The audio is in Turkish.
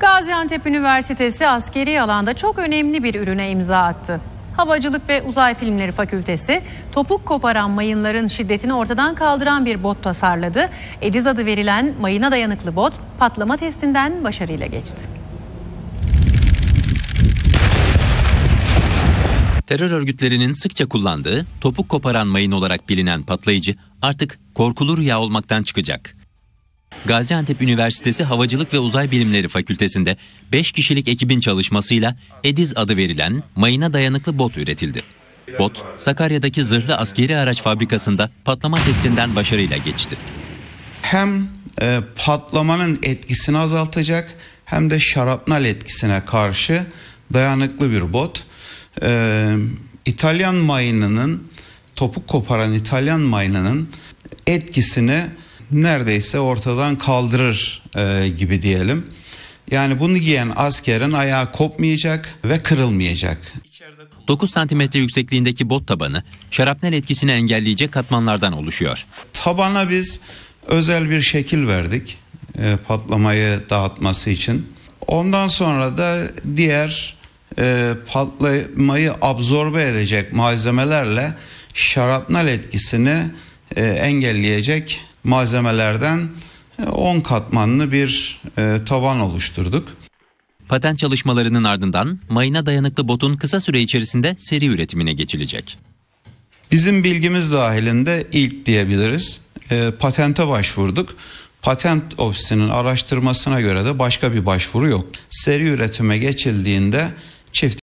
Gaziantep Üniversitesi askeri alanda çok önemli bir ürüne imza attı. Havacılık ve Uzay Filmleri Fakültesi topuk koparan mayınların şiddetini ortadan kaldıran bir bot tasarladı. Ediz adı verilen mayına dayanıklı bot patlama testinden başarıyla geçti. Terör örgütlerinin sıkça kullandığı topuk koparan mayın olarak bilinen patlayıcı artık korkulu rüya olmaktan çıkacak. Gaziantep Üniversitesi Havacılık ve Uzay Bilimleri Fakültesinde 5 kişilik ekibin çalışmasıyla Ediz adı verilen mayına dayanıklı bot üretildi. Bot, Sakarya'daki zırhlı askeri araç fabrikasında patlama testinden başarıyla geçti. Hem e, patlamanın etkisini azaltacak hem de şarapnel etkisine karşı dayanıklı bir bot. E, İtalyan mayınının topuk koparan İtalyan mayınının etkisini neredeyse ortadan kaldırır e, gibi diyelim. Yani bunu giyen askerin ayağı kopmayacak ve kırılmayacak. 9 santimetre yüksekliğindeki bot tabanı şarapnel etkisini engelleyecek katmanlardan oluşuyor. Tabana biz özel bir şekil verdik e, patlamayı dağıtması için. Ondan sonra da diğer e, patlamayı absorbe edecek malzemelerle şarapnel etkisini e, engelleyecek malzemelerden 10 katmanlı bir e, taban oluşturduk. Patent çalışmalarının ardından mayına dayanıklı botun kısa süre içerisinde seri üretimine geçilecek. Bizim bilgimiz dahilinde ilk diyebiliriz. E, patente başvurduk. Patent ofisinin araştırmasına göre de başka bir başvuru yok. Seri üretime geçildiğinde çift